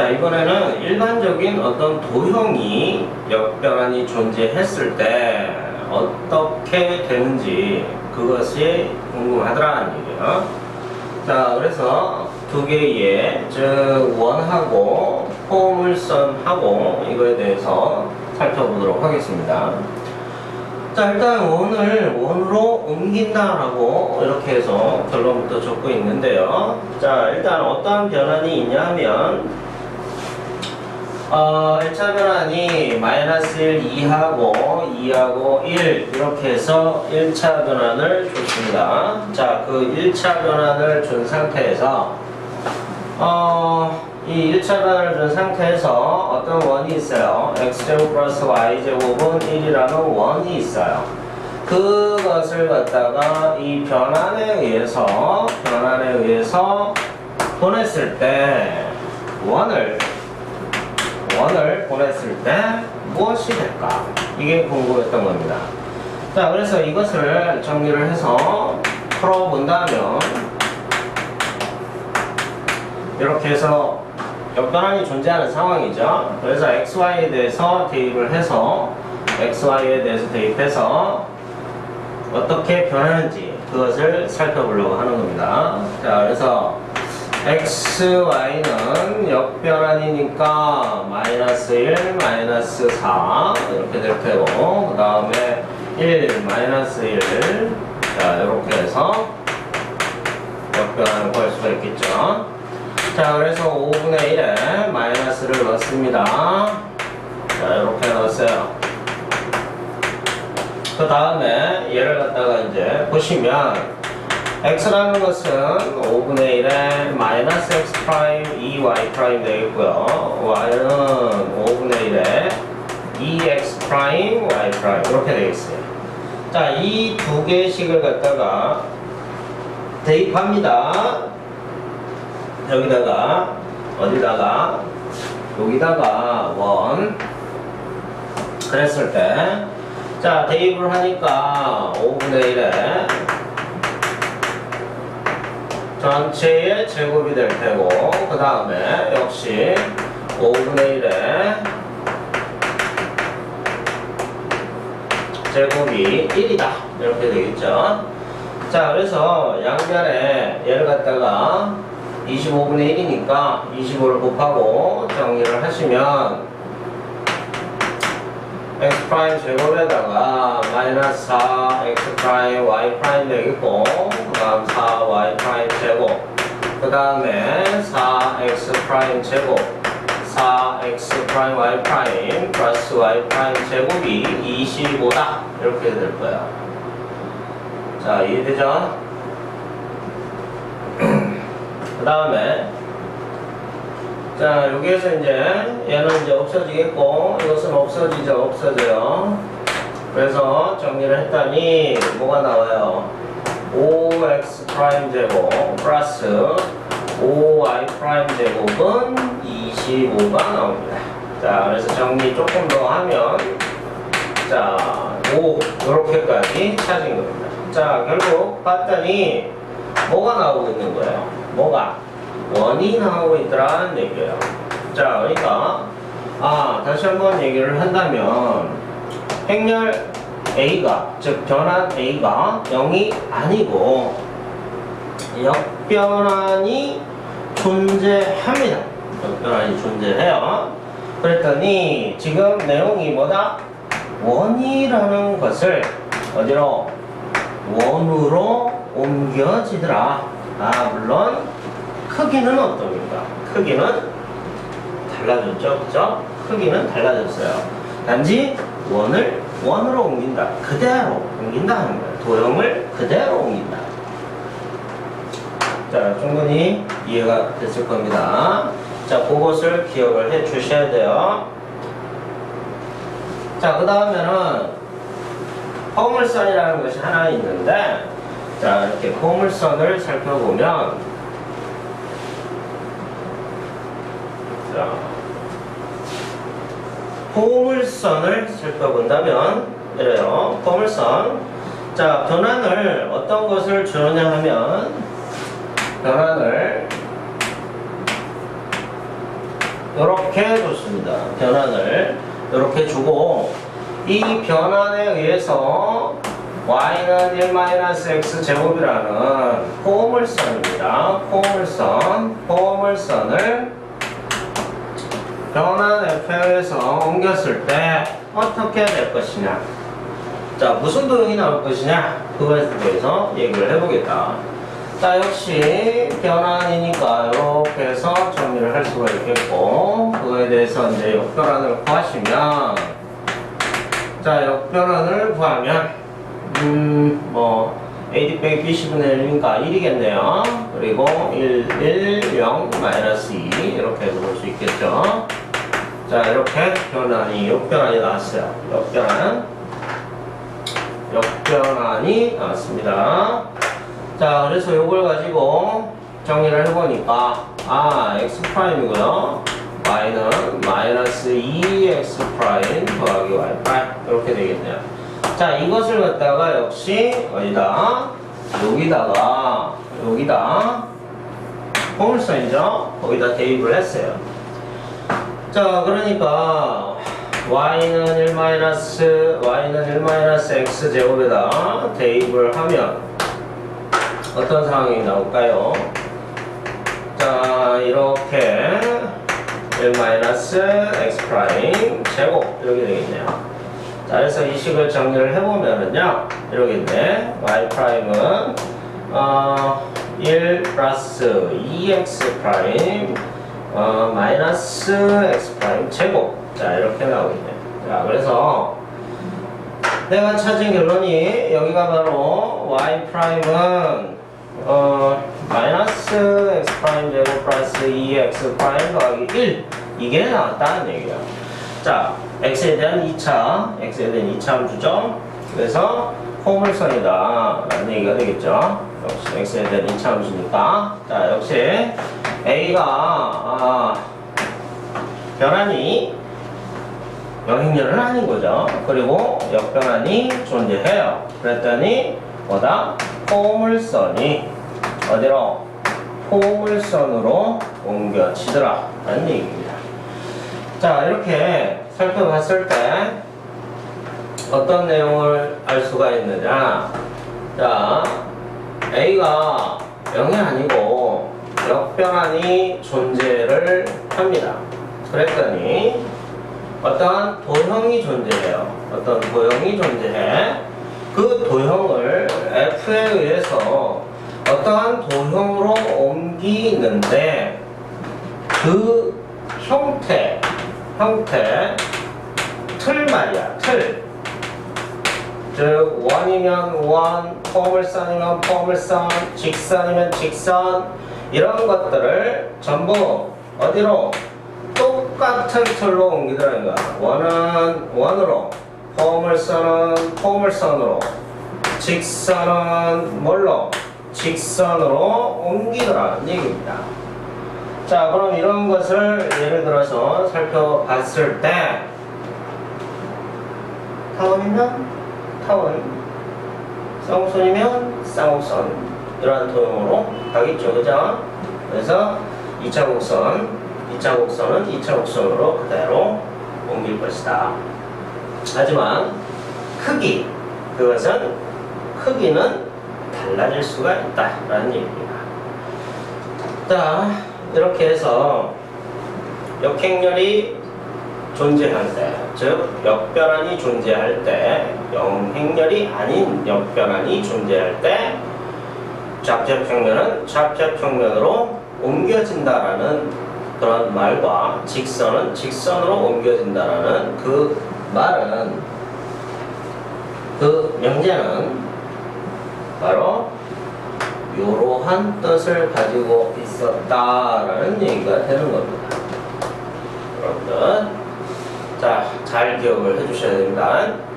자, 이번에는 일반적인 어떤 도형이 역변환이 존재했을 때 어떻게 되는지 그것이 궁금하더라는 얘기예요. 자, 그래서 두 개의 즉 원하고 포물선하고 이거에 대해서 살펴보도록 하겠습니다. 자, 일단 원을 원으로 옮긴다 라고 이렇게 해서 결론부터 적고 있는데요. 자, 일단 어떠한 변환이 있냐 하면 어, 1차 변환이 마이너스 1, 2하고 2하고 1 이렇게 해서 1차 변환을 줬습니다. 자, 그 1차 변환을 준 상태에서 어, 이 1차 변환을 준 상태에서 어떤 원이 있어요. x제곱 플러스 y제곱은 1이라는 원이 있어요. 그것을 갖다가 이 변환에 의해서 변환에 의해서 보냈을 때 원을 원을 보냈을 때 무엇이 될까? 이게 궁금했던 겁니다. 자, 그래서 이것을 정리를 해서 풀어본다면 이렇게 해서 역변환이 존재하는 상황이죠. 그래서 xy에 대해서 대입을 해서 xy에 대해서 대입해서 어떻게 변하는지 그것을 살펴보려고 하는 겁니다. 자, 그래서 xy는 역변환이니까 마이너스 1, 마이너스 4 이렇게 될 테고 그 다음에 1, 마이너스 1 자, 이렇게 해서 역변환을 구할 수가 있겠죠. 자, 그래서 5분의 1에 마이너스를 넣습니다. 자, 이렇게 넣었어요. 그 다음에 얘를 갖다가 이제 보시면 x라는 것은 5분의 1에 마이너스 x 프라임 2y 프라임 되겠고요. y는 5분의 1에 2x 프라임 y 프라임 이렇게 되겠어요. 자, 이 두 개씩을 갖다가 대입합니다. 여기다가 어디다가 여기다가 원 그랬을 때 자 대입을 하니까 5분의 1에 전체의 제곱이 될 테고 그 다음에 역시 5분의 1에 제곱이 1이다. 이렇게 되겠죠? 자 그래서 양변에 얘를 갖다가 25분의 1이니까 25를 곱하고 정리를 하시면 x 프라임 제곱에다가 마이너스 4 x 프라임 y 프라임 되겠고 그 다음 4 y 프라임 제곱. 그 다음에 4 x 프라임 제곱. 4 x 프라임 y 프라임 플러스 y 프라임 제곱이 25다. 이렇게 될 거예요 자 이해되죠? 그 다음에 자 여기에서 이제 얘는 이제 없어지겠고 이것은 없어지죠 없어져요. 그래서 정리를 했더니 뭐가 나와요 5x 프라임 제곱 플러스 5y 프라임 제곱은 25가 나옵니다. 자 그래서 정리 조금 더 하면 자 5 이렇게까지 찾은 겁니다. 자 결국 봤더니 뭐가 나오고 있는 거예요? 뭐가? 원이 나오고 있더라는 얘기예요. 자, 그러니까 아 다시 한번 얘기를 한다면 행렬 A가 즉 변환 A가 0이 아니고 역변환이 존재합니다. 역변환이 존재해요. 그랬더니 지금 내용이 뭐다? 원이라는 것을 어디로? 원으로 옮겨지더라. 아 물론 크기는 어떻습니까? 크기는 달라졌죠, 그죠? 크기는 달라졌어요. 단지 원을 원으로 옮긴다. 그대로 옮긴다는 거예요. 도형을 그대로 옮긴다. 자, 충분히 이해가 됐을 겁니다. 자, 그것을 기억을 해 주셔야 돼요. 자, 그 다음에는 포물선이라는 것이 하나 있는데, 자, 이렇게 포물선을 살펴보면, 자, 포물선을 살펴본다면 이래요. 포물선. 자, 변환을 어떤 것을 주느냐 하면 변환을 이렇게 줬습니다. 변환을 이렇게 주고 이 변환에 의해서 y는 1-x 제곱이라는 포물선입니다. 포물선, 포물선을 변환 f에서 옮겼을 때 어떻게 될 것이냐. 자, 무슨 도형이 나올 것이냐. 그거에 대해서 얘기를 해보겠다. 자, 역시 변환이니까 이렇게 해서 정리를 할 수가 있겠고, 그거에 대해서 이제 역변환을 구하시면, 자, 역변환을 구하면, 음, 뭐, AD 빼기 B10분의 1이니까 1이겠네요. 그리고 1, 1, 0, 마이너스 2. 이렇게 해서 볼 수 있겠죠. 자, 이렇게 변환이, 역변환이 나왔어요. 역변환. 역변환이 나왔습니다. 자, 그래서 이걸 가지고 정리를 해보니까, 아, x 프라임이고요. 마이너스 2x 프라임 더하기 y 프라임. 이렇게 되겠네요. 자, 이것을 갖다가 역시 어디다? 여기다가, 여기다, 포물선이죠? 거기다 대입을 했어요. 자, 그러니까, y는 1 마이너스, y는 1 마이너스 x 제곱에다 대입을 하면, 어떤 상황이 나올까요? 자, 이렇게 1 마이너스 x 프라임 제곱 이렇게 되겠네요. 자, 그래서 이 식을 정리를 해보면은요, 이러겠네. y 프라임은 어, 1 플러스 2x 프라임 어, 마이너스 x 프라임 제곱. 자, 이렇게 나오겠네. 자, 그래서 내가 찾은 결론이 여기가 바로 y 프라임은 어, 마이너스 x 프라임 제곱 플러스 2x 프라임 더하기 1 이게 나왔다는 얘기야. 자, x에 대한 2차, x에 대한 2차 함수죠. 그래서 포물선이다 라는 얘기가 되겠죠. 역시 x에 대한 2차 함수니까. 자, 역시 a가 아, 변환이 영행렬은 아닌 거죠. 그리고 역변환이 존재해요. 그랬더니 뭐다? 포물선이 어디로? 포물선으로 옮겨지더라 라는 얘기입니다. 자 이렇게 살펴봤을 때 어떤 내용을 알 수가 있느냐? 자 A가 0이 아니고 역변환이 존재를 합니다. 그랬더니 어떠한 도형이 존재해요. 어떤 도형이 존재해? 그 도형을 F에 의해서 어떠한 도형으로 옮기는데 그 형태 형태 틀 말이야 틀. 즉 원이면 원, 포물선이면 포물선, 직선이면 직선 이런 것들을 전부 어디로 똑같은 틀로 옮기더라는 거야. 원은 원으로, 포물선은 포물선으로, 직선은 뭘로? 직선으로 옮기더라는 얘기입니다. 자, 그럼 이런 것을 예를 들어서 살펴봤을 때 타원이면 타원, 쌍곡선이면 쌍곡선 이러한 도형으로 가겠죠, 그죠? 그래서 2차 곡선, 2차 곡선은 2차 곡선으로 그대로 옮길 것이다. 하지만 크기, 그것은 크기는 달라질 수가 있다라는 얘기입니다. 자, 이렇게 해서 역행렬이 존재할 때, 즉 역변환이 존재할 때, 영행렬이 아닌 역변환이 존재할 때 좌표평면은 좌표평면으로 옮겨진다라는 그런 말과 직선은 직선으로 옮겨진다라는 그 말은 그 명제는 바로 이러한 뜻을 가지고 있었다라는 얘기가 되는 겁니다. 여러분들, 자, 잘 기억을 해주셔야 됩니다.